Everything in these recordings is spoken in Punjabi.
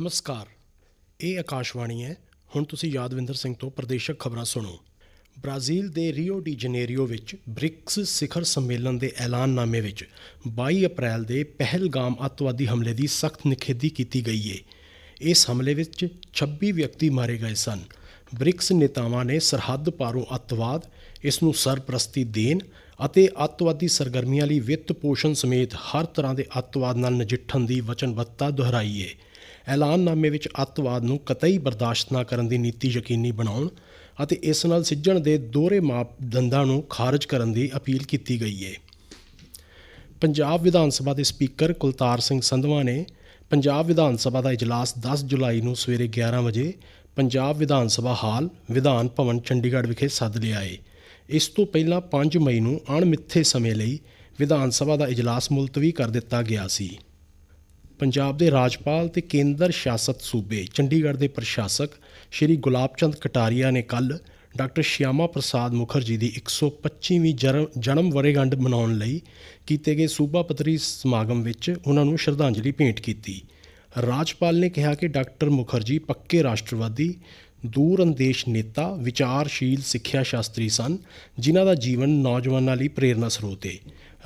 ਨਮਸਕਾਰ। ਇਹ ਆਕਾਸ਼ਵਾਣੀ ਹੈ। ਹੁਣ ਤੁਸੀਂ ਯਾਦਵਿੰਦਰ ਸਿੰਘ ਤੋਂ ਪ੍ਰਦੇਸ਼ਕ ਖਬਰਾਂ ਸੁਣੋ। ਬ੍ਰਾਜ਼ੀਲ ਦੇ ਰੀਓ ਡੀ ਜਨੇਰੀਓ ਵਿੱਚ ਬ੍ਰਿਕਸ ਸਿਖਰ ਸੰਮੇਲਨ ਦੇ ਐਲਾਨਨਾਮੇ ਵਿੱਚ 22 ਅਪ੍ਰੈਲ ਦੇ ਪਹਿਲਗਾਮ ਅੱਤਵਾਦੀ ਹਮਲੇ ਦੀ ਸਖਤ ਨਿਖੇਧੀ ਕੀਤੀ ਗਈ ਹੈ ਇਸ ਹਮਲੇ ਵਿੱਚ 26 ਵਿਅਕਤੀ ਮਾਰੇ ਗਏ ਸਨ। ਬ੍ਰਿਕਸ ਨੇਤਾਵਾਂ ਨੇ ਸਰਹੱਦ ਪਾਰੋਂ ਅੱਤਵਾਦ, ਇਸ ਨੂੰ ਸਰਪ੍ਰਸਤੀ ਦੇਣ ਅਤੇ ਅੱਤਵਾਦੀ ਸਰਗਰਮੀਆਂ ਲਈ ਵਿੱਤ ਪੋਸ਼ਣ ਸਮੇਤ ਹਰ ਤਰ੍ਹਾਂ ਦੇ ਅੱਤਵਾਦ ਨਾਲ ਨਜਿੱਠਣ ਦੀ ਵਚਨਬੱਧਤਾ ਦੁਹਰਾਈ ਹੈ ਐਲਾਨਨਾਮੇ ਵਿੱਚ ਅੱਤਵਾਦ ਨੂੰ ਕਤਈ ਬਰਦਾਸ਼ਤ ਨਾ ਕਰਨ ਦੀ ਨੀਤੀ ਯਕੀਨੀ ਬਣਾਉਣ ਅਤੇ ਇਸ ਨਾਲ ਸਿੱਝਣ ਦੇ ਦੋਹਰੇ ਮਾਪਦੰਡਾਂ ਨੂੰ ਖਾਰਜ ਕਰਨ ਦੀ ਅਪੀਲ ਕੀਤੀ ਗਈ ਹੈ ਪੰਜਾਬ ਵਿਧਾਨ ਸਭਾ ਦੇ ਸਪੀਕਰ ਕੁਲਤਾਰ ਸਿੰਘ ਸੰਧਵਾ ਨੇ ਪੰਜਾਬ ਵਿਧਾਨ ਸਭਾ ਦਾ ਇਜਲਾਸ 10 ਜੁਲਾਈ ਨੂੰ ਸਵੇਰੇ 11 ਵਜੇ ਪੰਜਾਬ ਵਿਧਾਨ ਸਭਾ ਹਾਲ, ਵਿਧਾਨ ਭਵਨ, ਚੰਡੀਗੜ੍ਹ ਵਿਖੇ ਸੱਦ ਲਿਆ ਏ। ਇਸ ਤੋਂ ਪਹਿਲਾਂ 5 ਮਈ ਨੂੰ ਅਣਮਿੱਥੇ ਸਮੇਂ ਲਈ ਵਿਧਾਨ ਸਭਾ ਦਾ ਇਜਲਾਸ ਮੁਲਤਵੀ ਕਰ ਦਿੱਤਾ ਗਿਆ ਸੀ। ਪੰਜਾਬ ਦੇ ਰਾਜਪਾਲ ਤੇ ਕੇਂਦਰ ਸ਼ਾਸਤ ਸੂਬੇ, ਚੰਡੀਗੜ੍ਹ ਦੇ ਪ੍ਰਸ਼ਾਸਕ ਸ਼੍ਰੀ ਗੁਲਾਬ ਚੰਦ ਕਟਾਰੀਆ ਨੇ ਕੱਲ ਡਾਕਟਰ ਸ਼ਿਆਮਾ ਪ੍ਰਸਾਦ ਮੁਖਰਜੀ ਦੀ 125ਵੀਂ ਜਰ- ਜਨਮ ਵਰ੍ਹੇਗੰਢ ਮਨਾਉਣ ਲਈ ਕੀਤੇ ਗਏ ਸੂਬਾ ਪੱਧਰੀ ਸਮਾਗਮ ਵਿੱਚ ਉਹਨਾਂ ਨੂੰ ਸ਼ਰਧਾਂਜਲੀ ਭੇਂਟ ਕੀਤੀ। ਰਾਜਪਾਲ ਨੇ ਕਿਹਾ ਕਿ ਡਾਕਟਰ ਮੁਖਰਜੀ ਪੱਕੇ ਰਾਸ਼ਟਰਵਾਦੀ ਦੂਰ ਅੰਦੇਸ਼ ਨੇਤਾ, ਵਿਚਾਰਸ਼ੀਲ ਸਿੱਖਿਆ ਸ਼ਾਸਤਰੀ ਸਨ, ਜਿਨ੍ਹਾਂ ਦਾ ਜੀਵਨ ਨੌਜਵਾਨਾਂ ਲਈ ਪ੍ਰੇਰਨਾ ਸਰੋਤ ਹੈ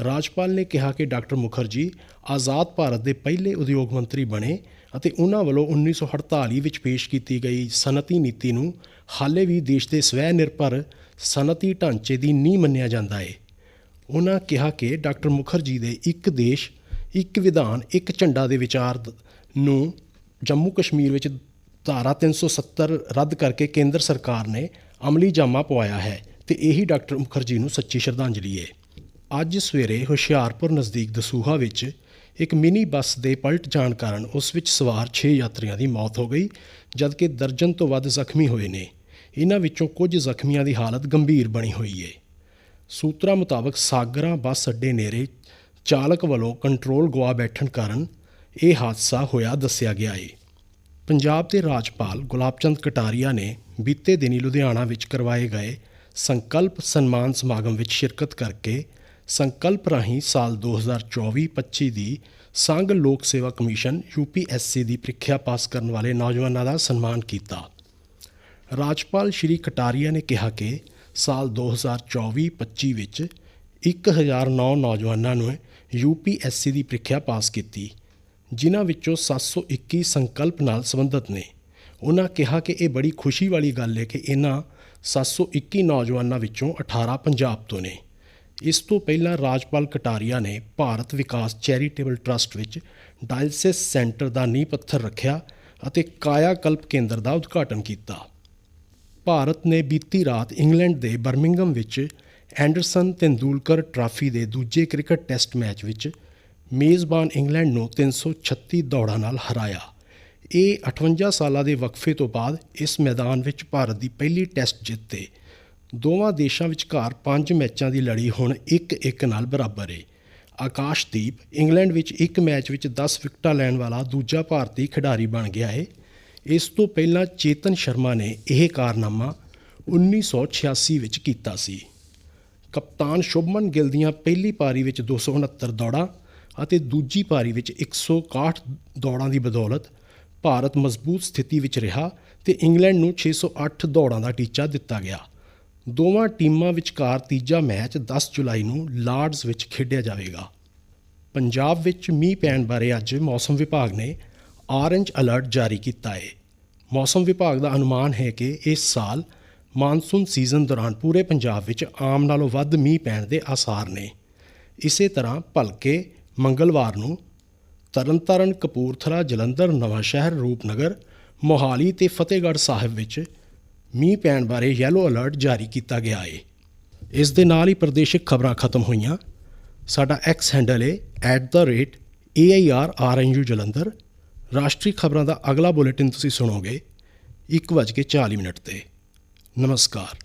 ਰਾਜਪਾਲ ਨੇ ਕਿਹਾ ਕਿ ਡਾਕਟਰ ਮੁਖਰਜੀ ਆਜ਼ਾਦ ਭਾਰਤ ਦੇ ਪਹਿਲੇ ਉਦਯੋਗ ਮੰਤਰੀ ਬਣੇ ਅਤੇ ਉਹਨਾਂ ਵੱਲੋਂ 1948 ਵਿੱਚ ਪੇਸ਼ ਕੀਤੀ ਗਈ ਸਨਅਤੀ ਨੀਤੀ ਨੂੰ ਹਾਲੇ ਵੀ ਦੇਸ਼ ਦੇ ਸਵੈ ਨਿਰਭਰ ਸਨਅਤੀ ਢਾਂਚੇ ਦੀ ਨੀਂਹ ਮੰਨਿਆ ਜਾਂਦਾ ਹੈ ਉਹਨਾਂ ਕਿਹਾ ਕਿ ਡਾਕਟਰ ਮੁਖਰਜੀ ਦੇ ਇੱਕ ਦੇਸ਼, ਇੱਕ ਵਿਧਾਨ, ਇੱਕ ਝੰਡਾ ਦੇ ਵਿਚਾਰ ਨੂੰ ਜੰਮੂ ਕਸ਼ਮੀਰ ਵਿੱਚ ਧਾਰਾ 370 ਰੱਦ ਕਰਕੇ ਕੇਂਦਰ ਸਰਕਾਰ ਨੇ ਅਮਲੀ ਜਾਮਾ ਪਵਾਇਆ ਹੈ ਤੇ ਇਹੀ ਡਾਕਟਰ ਮੁਖਰਜੀ ਨੂੰ ਸੱਚੀ ਸ਼ਰਧਾਂਜਲੀ ਹੈ ਅੱਜ ਸਵੇਰੇ ਹੁਸ਼ਿਆਰਪੁਰ ਨਜ਼ਦੀਕ ਦਸੂਹਾ ਵਿੱਚ ਇੱਕ ਮਿਨੀ ਬੱਸ ਦੇ ਪਲਟ ਜਾਣ ਕਾਰਨ ਉਸ ਵਿੱਚ ਸਵਾਰ 6 ਯਾਤਰੀਆਂ ਦੀ ਮੌਤ ਹੋ ਗਈ, ਜਦਕਿ ਦਰਜਨ ਤੋਂ ਵੱਧ ਜ਼ਖਮੀ ਹੋਏ ਨੇ। ਇਹਨਾਂ ਵਿੱਚੋਂ ਕੁਝ ਜ਼ਖਮੀਆਂ ਦੀ ਹਾਲਤ ਗੰਭੀਰ ਬਣੀ ਹੋਈ ਹੈ ਸੂਤਰਾਂ ਮੁਤਾਬਕ ਸਾਗਰਾਂ ਬੱਸ ਅੱਡੇ ਨੇੜੇ ਚਾਲਕ ਵੱਲੋਂ ਕੰਟਰੋਲ ਗਵਾ ਬੈਠਣ ਕਾਰਨ ਇਹ ਹਾਦਸਾ ਹੋਇਆ ਦੱਸਿਆ ਗਿਆ ਹੈ ਪੰਜਾਬ ਦੇ ਰਾਜਪਾਲ ਗੁਲਾਬ ਚੰਦ ਕਟਾਰੀਆ ਨੇ ਬੀਤੇ ਦਿਨੀ ਲੁਧਿਆਣਾ ਵਿੱਚ ਕਰਵਾਏ ਗਏ ਸੰਕਲਪ ਸਨਮਾਨ ਸਮਾਗਮ ਵਿੱਚ ਸ਼ਿਰਕਤ ਕਰਕੇ ਸੰਕਲਪ ਰਾਹੀਂ ਸਾਲ 2024-25 ਦੀ ਸੰਘ ਲੋਕ ਸੇਵਾ ਕਮਿਸ਼ਨ UPSC ਦੀ ਪ੍ਰੀਖਿਆ ਪਾਸ ਕਰਨ ਵਾਲੇ ਨੌਜਵਾਨਾਂ ਦਾ ਸਨਮਾਨ ਕੀਤਾ। ਰਾਜਪਾਲ ਸ਼੍ਰੀ ਕਟਾਰੀਆ ਨੇ ਕਿਹਾ ਕਿ ਸਾਲ 2024-25 ਵਿੱਚ 1009 ਨੌਜਵਾਨਾਂ ਨੇ UPSC ਦੀ ਪ੍ਰੀਖਿਆ ਪਾਸ ਕੀਤੀ, ਜਿਨ੍ਹਾਂ ਵਿੱਚੋਂ 721 ਸੰਕਲਪ ਨਾਲ ਸੰਬੰਧਿਤ ਨੇ। ਉਹਨਾਂ ਕਿਹਾ ਕਿ ਇਹ ਬੜੀ ਖੁਸ਼ੀ ਵਾਲੀ ਗੱਲ ਹੈ ਕਿ ਇਹਨਾਂ 721 ਨੌਜਵਾਨਾਂ ਵਿੱਚੋਂ 18 ਪੰਜਾਬ ਤੋਂ ਨੇ। ਇਸ ਤੋਂ ਪਹਿਲਾਂ ਰਾਜਪਾਲ ਕਟਾਰੀਆ ਨੇ ਭਾਰਤ ਵਿਕਾਸ ਚੈਰੀਟੇਬਲ ਟਰਸਟ ਵਿੱਚ ਡਾਇਲਸਿਸ ਸੈਂਟਰ ਦਾ ਨੀਂਹ ਪੱਥਰ ਰੱਖਿਆ ਅਤੇ ਕਾਇਆ ਕਲਪ ਕੇਂਦਰ ਦਾ ਉਦਘਾਟਨ ਕੀਤਾ। ਭਾਰਤ ਨੇ ਬੀਤੀ ਰਾਤ ਇੰਗਲੈਂਡ ਦੇ ਬਰਮਿੰਗਮ ਵਿੱਚ ਐਂਡਰਸਨ ਤੇਂਦੁਲਕਰ ਟਰਾਫੀ ਦੇ ਦੂਜੇ ਕ੍ਰਿਕਟ ਟੈਸਟ ਮੈਚ ਵਿੱਚ ਮੇਜ਼ਬਾਨ ਇੰਗਲੈਂਡ ਨੂੰ 336 ਦੌੜਾਂ ਨਾਲ ਹਰਾਇਆ। ਇਹ 58 ਸਾਲਾਂ ਦੇ ਵਕਫੇ ਤੋਂ ਬਾਅਦ ਇਸ ਮੈਦਾਨ ਵਿੱਚ ਭਾਰਤ ਦੀ ਪਹਿਲੀ ਟੈਸਟ ਜਿੱਤ 'ਤੇ ਦੋਵਾਂ ਦੇਸ਼ਾਂ ਵਿਚਕਾਰ ਪੰਜ ਮੈਚਾਂ ਦੀ ਲੜੀ ਹੁਣ 1-1 ਨਾਲ ਬਰਾਬਰ ਹੈ ਆਕਾਸ਼ਦੀਪ ਇੰਗਲੈਂਡ ਵਿੱਚ ਇੱਕ ਮੈਚ ਵਿੱਚ 10 ਵਿਕਟਾਂ ਲੈਣ ਵਾਲਾ ਦੂਜਾ ਭਾਰਤੀ ਖਿਡਾਰੀ ਬਣ ਗਿਆ ਹੈ ਇਸ ਤੋਂ ਪਹਿਲਾਂ ਚੇਤਨ ਸ਼ਰਮਾ ਨੇ ਇਹ ਕਾਰਨਾਮਾ 1986 ਵਿੱਚ ਕੀਤਾ ਸੀ। ਕਪਤਾਨ ਸ਼ੁਭਮਨ ਗਿੱਲ ਦੀਆਂ ਪਹਿਲੀ ਪਾਰੀ ਵਿੱਚ 269 ਦੌੜਾਂ ਅਤੇ ਦੂਜੀ ਪਾਰੀ ਵਿੱਚ 161 ਦੌੜਾਂ ਦੀ ਬਦੌਲਤ ਭਾਰਤ ਮਜ਼ਬੂਤ ਸਥਿਤੀ ਵਿੱਚ ਰਿਹਾ ਤੇ ਇੰਗਲੈਂਡ ਨੂੰ 608 ਦੌੜਾਂ ਦਾ ਟੀਚਾ ਦਿੱਤਾ ਗਿਆ। ਦੋਵਾਂ ਟੀਮਾਂ ਵਿਚਕਾਰ ਤੀਜਾ ਮੈਚ 10 ਜੁਲਾਈ ਨੂੰ ਲਾਰਡਸ ਵਿੱਚ ਖੇਡਿਆ ਜਾਵੇਗਾ। ਪੰਜਾਬ ਵਿੱਚ ਮੀਂਹ ਪੈਣ ਬਾਰੇ ਅੱਜ ਮੌਸਮ ਵਿਭਾਗ ਨੇ ਔਰੰਜ ਅਲਰਟ ਜਾਰੀ ਕੀਤਾ ਹੈ ਮੌਸਮ ਵਿਭਾਗ ਦਾ ਅਨੁਮਾਨ ਹੈ ਕਿ ਇਸ ਸਾਲ ਮਾਨਸੂਨ ਸੀਜ਼ਨ ਦੌਰਾਨ ਪੂਰੇ ਪੰਜਾਬ ਵਿੱਚ ਆਮ ਨਾਲੋਂ ਵੱਧ ਮੀਂਹ ਪੈਣ ਦੇ ਆਸਾਰ ਨੇ। ਇਸੇ ਤਰ੍ਹਾਂ ਭਲਕੇ ਮੰਗਲਵਾਰ ਨੂੰ ਤਰਨਤਾਰਨ, ਕਪੂਰਥਲਾ, ਜਲੰਧਰ, ਨਵਾਂਸ਼ਹਿਰ, ਰੂਪਨਗਰ, ਮੋਹਾਲੀ ਤੇ ਫਤਿਹਗੜ੍ਹ ਸਾਹਿਬ ਵਿੱਚ ਮੀਂਹ ਪੈਣ ਬਾਰੇ ਯੈਲੋ ਅਲਰਟ ਜਾਰੀ ਕੀਤਾ ਗਿਆ ਹੈ ਇਸ ਦੇ ਨਾਲ ਹੀ ਪ੍ਰਦੇਸ਼ਿਕ ਖਬਰਾਂ ਖਤਮ ਹੋਈਆਂ। ਸਾਡਾ ਐਕਸ ਹੈਂਡਲ ਹੈ @airrnu ਜਲੰਧਰ। ਰਾਸ਼ਟਰੀ ਖਬਰਾਂ ਦਾ ਅਗਲਾ ਬੁਲੇਟਿਨ ਤੁਸੀਂ ਸੁਣੋਗੇ 1:40 ਮਿੰਟ ਤੇ। ਨਮਸਕਾਰ।